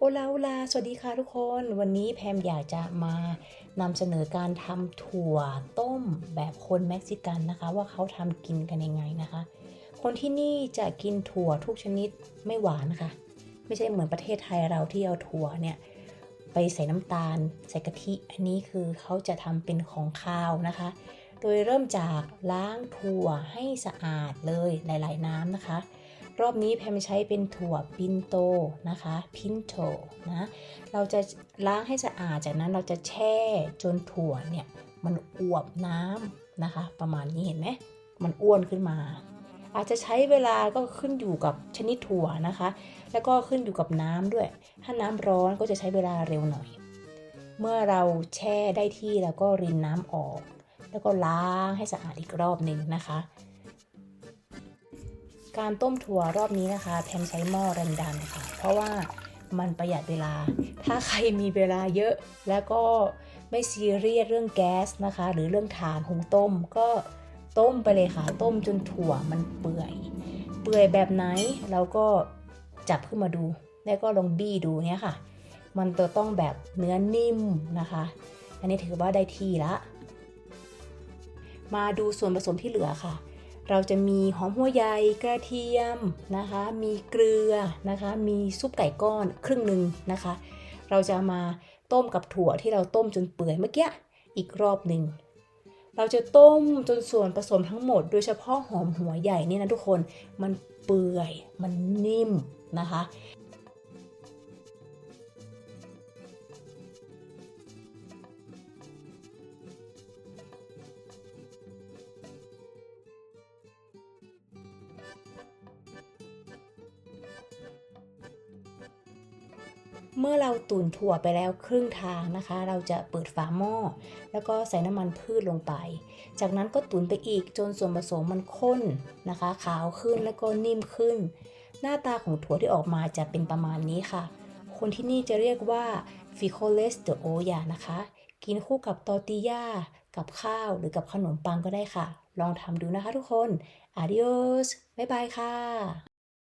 โอลาโอลาสวัสดีค่ะทุกคน วันนี้แพมอยากจะมานำเสนอการทำถั่วต้มแบบคนเม็กซิกันนะคะ ว่าเขาทำกินกันยังไงนะคะ คนที่นี่จะกินถั่วทุกชนิดไม่หวานนะคะ ไม่ใช่เหมือนประเทศไทยเราที่เอาถั่วเนี่ยไปใส่น้ำตาลใส่กะทิ อันนี้คือเขาจะทำเป็นของคาวนะคะ โดยเริ่มจากล้างถั่วให้สะอาดเลยหลาย ๆ น้ำนะคะ รอบนี้แพมใช้เป็นถั่วปินโตนะคะพินโตนะเราจะล้างให้สะอาดจากนั้นเราจะแช่จนถั่วเนี่ยมันอวบน้ำนะคะ ประมาณนี้เห็นไหมมันอ้วนขึ้นมา อาจจะใช้เวลาก็ขึ้นอยู่กับชนิดถั่วนะคะ แล้วก็ขึ้นอยู่กับน้ำด้วย ถ้าน้ำร้อนก็จะใช้เวลาเร็วหน่อย เมื่อเราแช่ได้ที่แล้วก็รินน้ำออก แล้วก็ล้างให้สะอาดอีกรอบหนึ่งนะคะ การต้มถั่วรอบนี้นะคะ แพมใช้หม้อแรงดันค่ะ เพราะว่ามันประหยัดเวลา ถ้าใครมีเวลาเยอะ แล้วก็ไม่ซีเรียสเรื่องแก๊สนะคะ หรือเรื่องถ่านหุงต้ม ก็ต้มไปเลยค่ะ ต้มจนถั่วมันเปื่อย เปื่อยแบบไหนเราก็จับขึ้นมาดู แล้วก็ลองบี้ดูเนี่ยค่ะ มันจะต้องแบบเนื้อนิ่มนะคะ อันนี้ถือว่าได้ที่ละ มาดูส่วนผสมที่เหลือค่ะ เราจะมีหอมหัวใหญ่กระเทียมนะคะ มีเกลือนะคะ มีซุปไก่ก้อนครึ่งหนึ่งนะคะ เราจะมาต้มกับถั่วที่เราต้มจนเปื่อยเมื่อกี้อีกรอบหนึ่งเราจะต้มจนส่วนผสมทั้งหมด โดยเฉพาะหอมหัวใหญ่นี่นะทุกคนมันเปื่อยมันนิ่มนะคะ เมื่อเราตุ๋นถั่วไปแล้วครึ่งทางนะคะ เราจะเปิดฝาหม้อ แล้วก็ใส่น้ำมันพืชลงไป จากนั้นก็ตุ๋นไปอีกจนส่วนผสมมันข้นนะคะ ขาวขึ้นแล้วก็นิ่มขึ้น หน้าตาของถั่วที่ออกมาจะเป็นประมาณนี้ค่ะ คนที่นี่จะเรียกว่า f i c o l e s de olla นะคะ กินคู่กับตอติยากับข้าวหรือกับขนมปังก็ได้ค่ะ ลองทำดูนะคะทุกคน adios บ๊ายบายค่ะ